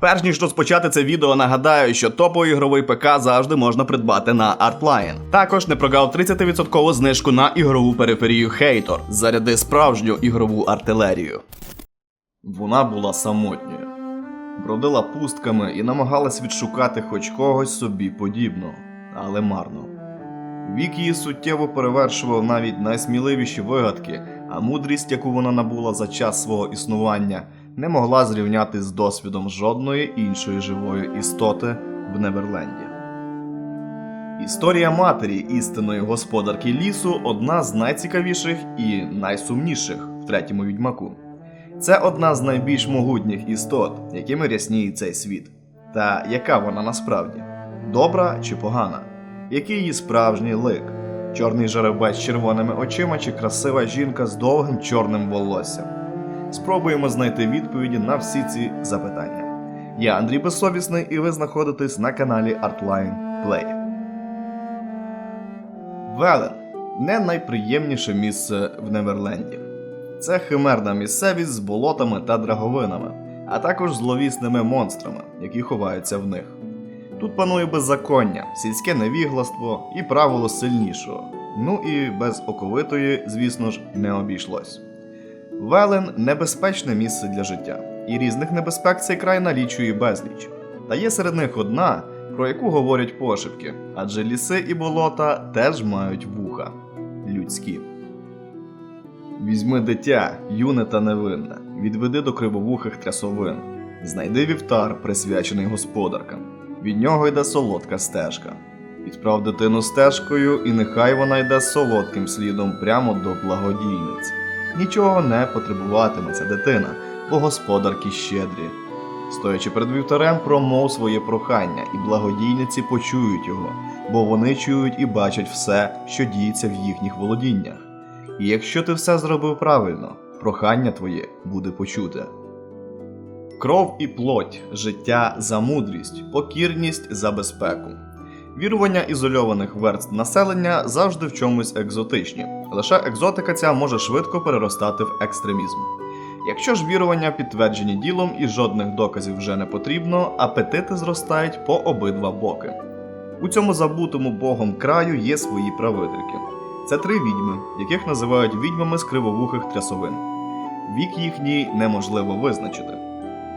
Перш ніж розпочати це відео, нагадаю, що топовий ігровий ПК завжди можна придбати на Artline. Також не прогав 30% знижку на ігрову периферію Hator. Заряди справжню ігрову артилерію. Вона була самотньою, бродила пустками і намагалась відшукати хоч когось собі подібного, але марно. Вік її суттєво перевершував навіть найсміливіші вигадки, а мудрість, яку вона набула за час свого існування, не могла зрівняти з досвідом жодної іншої живої істоти в Неверленді. Історія матері істинної господарки лісу одна з найцікавіших і найсумніших в третьому відьмаку. Це одна з найбільш могутніх істот, якими рясніє цей світ. Та яка вона насправді? Добра чи погана? Який її справжній лик? Чорний жеребець з червоними очима чи красива жінка з довгим чорним волоссям? Спробуємо знайти відповіді на всі ці запитання. Я Андрій Безсовісний, і ви знаходитесь на каналі Artline Play. Велен не найприємніше місце в Неверленді. Це химерна місцевість з болотами та драговинами, а також зловісними монстрами, які ховаються в них. Тут панує беззаконня, сільське невігластво і правило сильнішого. Ну і без оковитої, звісно ж, не обійшлось. Велен небезпечне місце для життя, і різних небезпек цей край налічує безліч. Та є серед них одна, про яку говорять пошепки, адже ліси і болота теж мають вуха людські. Візьми дитя, юне та невинне, відведи до кривовухих трясовин, знайди вівтар, присвячений господаркам. Від нього йде солодка стежка. Відправ дитину стежкою, і нехай вона йде солодким слідом прямо до благодійниць. Нічого не потребуватиме ця дитина, бо господарки щедрі. Стоячи перед вівтарем, промов своє прохання, і благодійниці почують його, бо вони чують і бачать все, що діється в їхніх володіннях. І якщо ти все зробив правильно, прохання твоє буде почуте. Кров і плоть, життя за мудрість, покірність за безпеку. Вірування ізольованих верств населення завжди в чомусь екзотичні. Лише екзотика ця може швидко переростати в екстремізм. Якщо ж вірування підтверджені ділом і жодних доказів вже не потрібно, апетити зростають по обидва боки. У цьому забутому богом краю є свої правительки. Це три відьми, яких називають відьмами з кривовухих трясовин. Вік їхній неможливо визначити.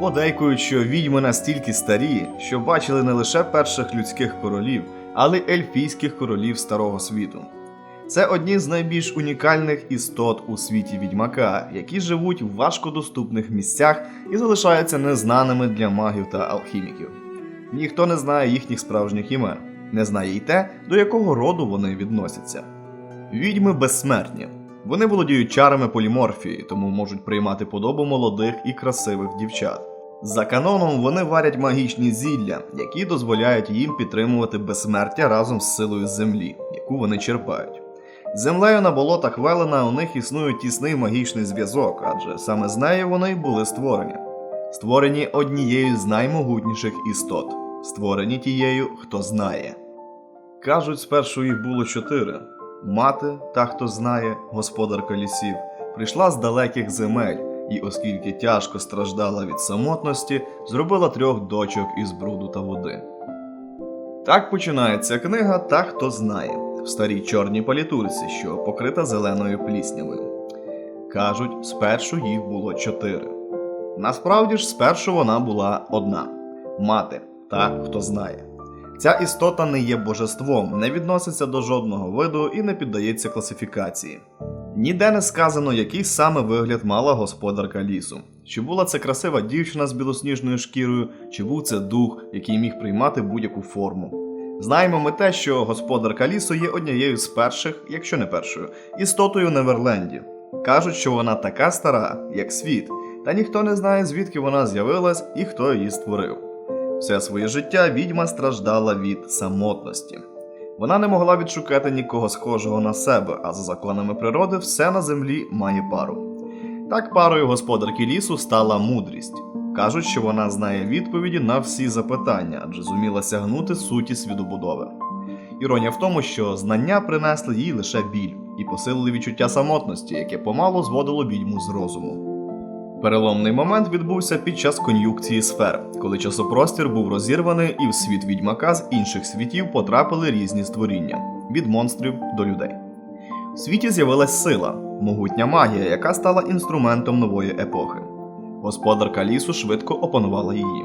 Подейкують, що відьми настільки старі, що бачили не лише перших людських королів, але й ельфійських королів Старого світу. Це одні з найбільш унікальних істот у світі відьмака, які живуть в важкодоступних місцях і залишаються незнаними для магів та алхіміків. Ніхто не знає їхніх справжніх імен, не знає й те, до якого роду вони відносяться. Відьми безсмертні. Вони володіють чарами поліморфії, тому можуть приймати подобу молодих і красивих дівчат. За каноном вони варять магічні зілля, які дозволяють їм підтримувати безсмертя разом з силою землі, яку вони черпають. Землею на болотах Велена у них існує тісний магічний зв'язок, адже саме з нею вони були створені. Створені однією з наймогутніших істот, створені тією, хто знає. Кажуть, спершу їх було чотири. Мати, та хто знає, господарка лісів, прийшла з далеких земель, і, оскільки тяжко страждала від самотності, зробила трьох дочок із бруду та води. Так починається книга Та хто знає в старій чорній палітурці, що покрита зеленою пліснявою. Кажуть, спершу їх було чотири. Насправді ж, спершу вона була одна мати, та хто знає. Ця істота не є божеством, не відноситься до жодного виду і не піддається класифікації. Ніде не сказано, який саме вигляд мала господарка лісу. Чи була це красива дівчина з білосніжною шкірою, чи був це дух, який міг приймати будь-яку форму. Знаємо ми те, що господарка лісу є однією з перших, якщо не першою, істотою Неверленді. Кажуть, що вона така стара, як світ, та ніхто не знає, звідки вона з'явилась і хто її створив. Все своє життя відьма страждала від самотності. Вона не могла відшукати нікого схожого на себе, а за законами природи все на землі має пару. Так парою господарки лісу стала мудрість. Кажуть, що вона знає відповіді на всі запитання, адже зуміла сягнути суті свідобудови. Іронія в тому, що знання принесли їй лише біль і посилили відчуття самотності, яке помало зводило відьму з розуму. Переломний момент відбувся під час кон'юкції сфер, коли часопростір був розірваний і в світ відьмака з інших світів потрапили різні створіння від монстрів до людей. В світі з'явилась сила, могутня магія, яка стала інструментом нової епохи. Господарка лісу швидко опанувала її.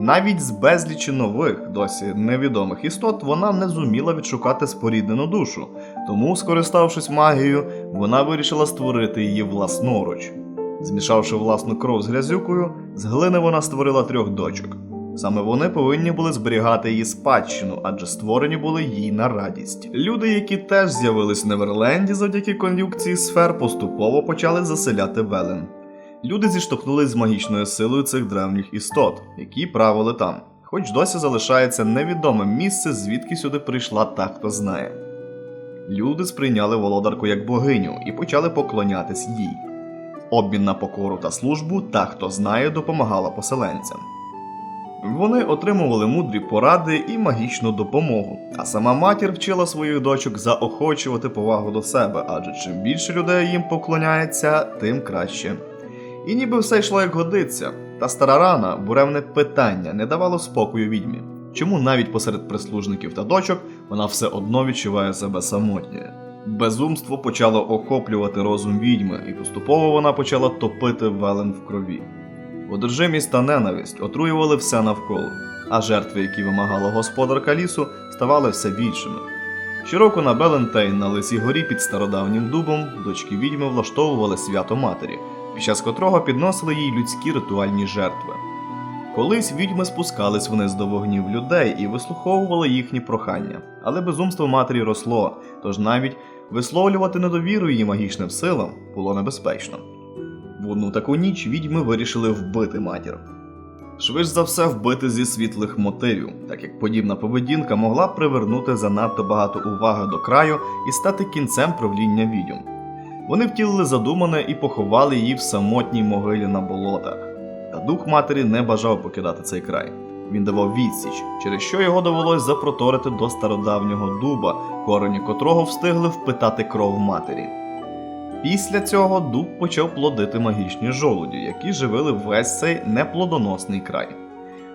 Навіть з безлічі нових, досі невідомих істот, вона не зуміла відшукати споріднену душу, тому, скориставшись магією, вона вирішила створити її власноруч. Змішавши власну кров з грязюкою, з глини вона створила трьох дочок. Саме вони повинні були зберігати її спадщину, адже створені були їй на радість. Люди, які теж з'явились в Неверленді завдяки кон'юкції сфер, поступово почали заселяти Велен. Люди зіштовхнулись з магічною силою цих древніх істот, які правили там, хоч досі залишається невідоме місце, звідки сюди прийшла та, хто знає. Люди сприйняли володарку як богиню і почали поклонятись їй. Обмін на покору та службу та, хто знає, допомагала поселенцям. Вони отримували мудрі поради і магічну допомогу, а сама матір вчила своїх дочок заохочувати повагу до себе, адже чим більше людей їм поклоняється, тим краще. І ніби все йшло як годиться, та стара рана, буремне питання, не давало спокою відьмі. Чому навіть посеред прислужників та дочок вона все одно відчуває себе самотньою? Безумство почало охоплювати розум відьми, і поступово вона почала топити велен в крові. Одержимість та ненависть отруювали все навколо, а жертви, які вимагала господарка лісу, ставали все більшими. Щороку на Белентейн на Лисій горі під стародавнім дубом дочки відьми влаштовували свято матері, під час котрого підносили їй людські ритуальні жертви. Колись відьми спускались вниз до вогнів людей і вислуховували їхні прохання, але безумство матері росло, тож навіть висловлювати недовіру її магічним силам було небезпечно. В одну таку ніч відьми вирішили вбити матір. Швидше за все вбити зі світлих мотивів, так як подібна поведінка могла привернути занадто багато уваги до краю і стати кінцем правління відьом. Вони втілили задумане і поховали її в самотній могилі на болотах. Та дух матері не бажав покидати цей край. Він давав відсіч, через що його довелось запроторити до стародавнього дуба, корені котрого встигли впитати кров матері. Після цього дуб почав плодити магічні жолуді, які живили весь цей неплодоносний край.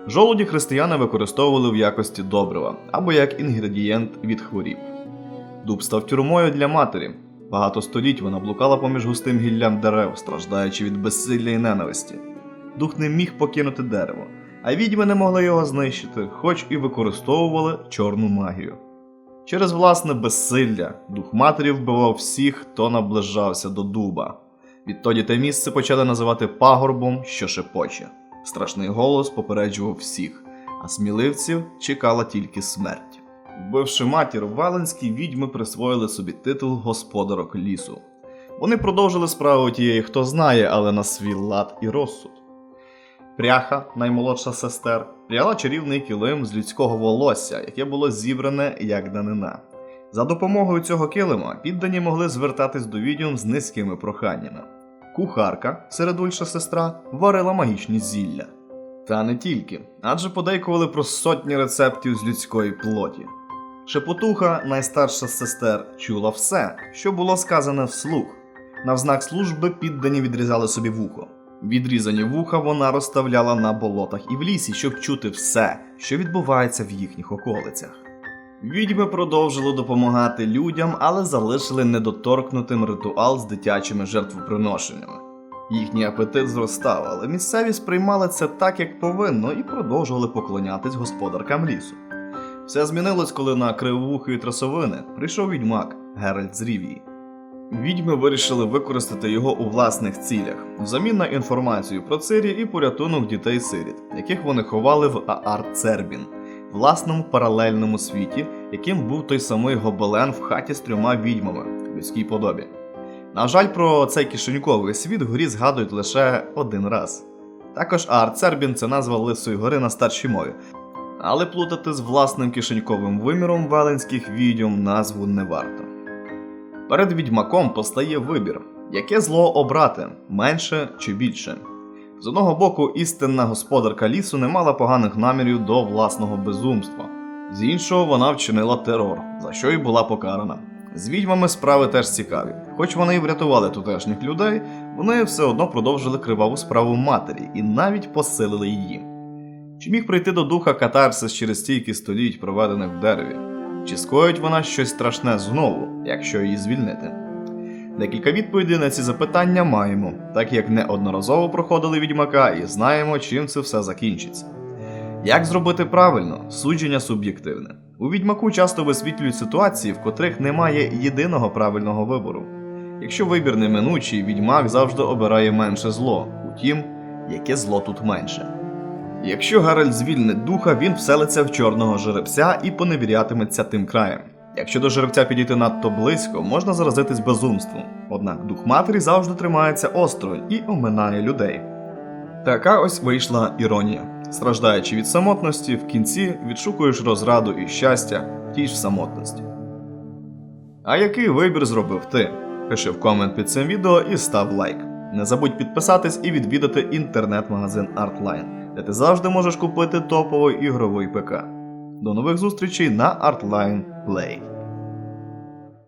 Жолуді християни використовували в якості добрива або як інгредієнт від хворіб. Дуб став тюрмою для матері. Багато століть вона блукала поміж густим гіллям дерев, страждаючи від безсилля і ненависті. Дух не міг покинути дерево, а відьми не могли його знищити, хоч і використовували чорну магію. Через власне безсилля дух матері вбивав всіх, хто наближався до дуба. Відтоді те місце почали називати пагорбом, що шепоче. Страшний голос попереджував всіх, а сміливців чекала тільки смерть. Вбивши матір, валенські відьми присвоїли собі титул господарок лісу. Вони продовжили справу тієї, хто знає, але на свій лад і розсуд. Пряха, наймолодша сестер, пряла чарівний килим з людського волосся, яке було зібране як данина. За допомогою цього килима піддані могли звертатись до відьом з низькими проханнями. Кухарка, середульша сестра, варила магічні зілля. Та не тільки, адже подейкували про сотні рецептів з людської плоті. Шепотуха, найстарша сестер, чула все, що було сказане вслух. На знак служби піддані відрізали собі вухо. Відрізані вуха вона розставляла на болотах і в лісі, щоб чути все, що відбувається в їхніх околицях. Відьми продовжили допомагати людям, але залишили недоторкнутим ритуал з дитячими жертвоприношеннями. Їхній апетит зростав, але місцеві сприймали це так, як повинно, і продовжували поклонятись господаркам лісу. Все змінилось, коли на кривовухої трасовини прийшов відьмак Геральт з Рівії. Відьми вирішили використати його у власних цілях, взамін на інформацію про Цирі і порятунок дітей-сиріт, яких вони ховали в Аар Цербін, власному паралельному світі, яким був той самий гобелен в хаті з трьома відьмами в людській подобі. На жаль, про цей кишеньковий світ горі згадують лише один раз. Також Аар Цербін це назва Лисої гори на старшій мові, але плутати з власним кишеньковим виміром веленських відьом назву не варто. Перед відьмаком постає вибір, яке зло обрати менше чи більше. З одного боку, істинна господарка лісу не мала поганих намірів до власного безумства, з іншого, вона вчинила терор, за що й була покарана. З відьмами справи теж цікаві. Хоч вони і врятували тутешніх людей, вони все одно продовжили криваву справу матері і навіть посилили її. Чи міг прийти до духа катарсис через стільки століть, проведених в дереві? Чи скоїть вона щось страшне знову, якщо її звільнити? Декілька відповідей на ці запитання маємо, так як неодноразово проходили відьмака і знаємо, чим це все закінчиться. Як зробити правильно? Судження суб'єктивне. У відьмаку часто висвітлюють ситуації, в котрих немає єдиного правильного вибору. Якщо вибір неминучий, відьмак завжди обирає менше зло. Утім, яке зло тут менше. Якщо Гаральд звільнить духа, він вселиться в чорного жеребця і поневірятиметься тим краєм. Якщо до жеребця підійти надто близько, можна заразитись безумством. Однак дух матері завжди тримається осторонь і оминає людей. Така ось вийшла іронія. Страждаючи від самотності, в кінці відшукуєш розраду і щастя тій ж самотності. А який вибір зробив ти? Пиши в комент під цим відео і став лайк. Не забудь підписатись і відвідати інтернет-магазин Artline, де ти завжди можеш купити топовий ігровий ПК. До нових зустрічей на Artline Play.